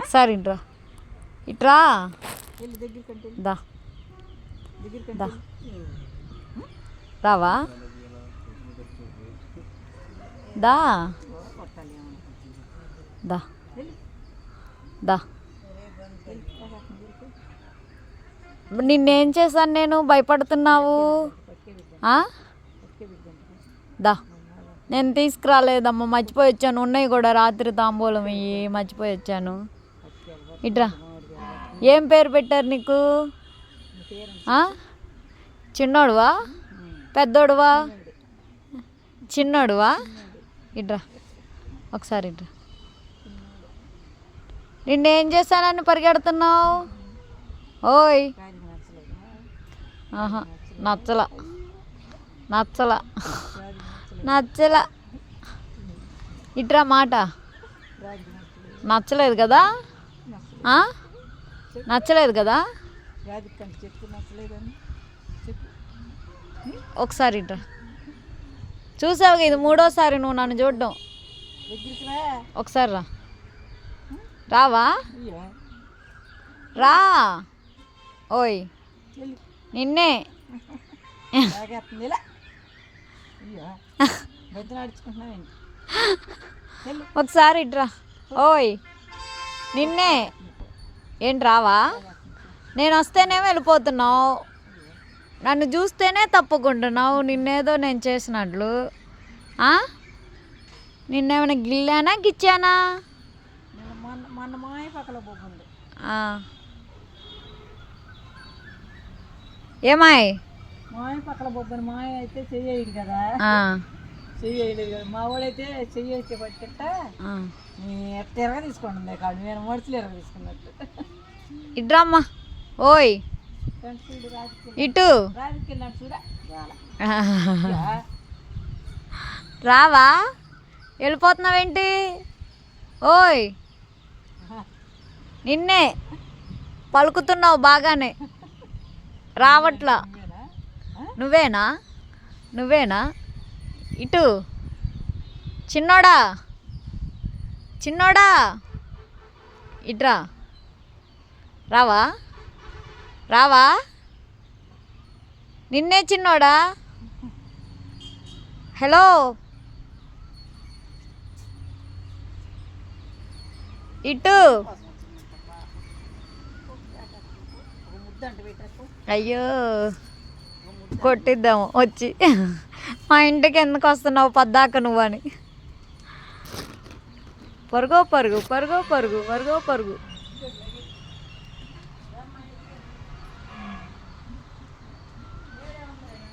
ఒకసారి ఇట్రా. ఇట్రా. దా. దా. రావా? దా. దా. దా. నిన్నేం చేశాను నేను? భయపడుతున్నావు? దా. నేను తీసుకురాలేదమ్మా. మర్చిపోయి వచ్చాను. ఉన్నాయి కూడా రాత్రి తాంబూలం ఇవి మర్చిపోయి వచ్చాను. ఇట్రా. ఏం పేరు పెట్టారు నీకు? చిన్నోడువా? పెద్దోడువా? చిన్నోడువా? ఇట్రా. ఒకసారి ఇట్రా. నిన్నేం చేశానని పరిగెడుతున్నావు? ఓయ్. ఆహా నచ్చల. నచ్చల. నచ్చల. ఇట్రా మాట. నచ్చలేదు కదా? నచ్చలేదు కదా? ఒకసారి ఇట్రా చూసావు ఇది మూడోసారి నువ్వు నన్ను చూడడం. ఒకసారి రా. రావా? రా. ఓయ్. నిన్నే. ఒకసారి ఇట్రా ఓయ్. నిన్నే. ఏంటి రావా? నేను వస్తేనే వెళ్ళిపోతున్నావు. నన్ను చూస్తేనే తప్పుకుంటున్నావు. నిన్నేదో నేను చేసినట్లు? నిన్నేమైనా గిల్లానా గిచ్చానా. ఏమాయ్? మాయ పక్కల పోతుంది మాయ అయితే చెయ్యడు కదా. చెయ్యడు కదా. మా వాడైతే చెయ్యి. ఎట్ట ఎరగ తీసుకుంటుంది కాదు. నేను మడుచులు ఎరగ తీసుకున్నట్టు. ఇట్రమ్మా ఓయ్. ఇటు. రావా? వెళ్ళిపోతున్నావేంటి? ఓయ్. నిన్నే పలుకుతున్నావు బాగానే. రావట్లా. నువ్వేనా? నువ్వేనా? ఇటు. చిన్నోడా? చిన్నోడా? ఇట్రా రావా? రావా? నిన్నే చిన్నోడా? హలో? ఇటు? అయ్యో కొట్టిద్దాము వచ్చి. మా ఇంటికి ఎందుకు వస్తున్నావు? పద్దాక నువ్వని. పరుగో పరుగు పరుగో పరుగు పరుగో పరుగు.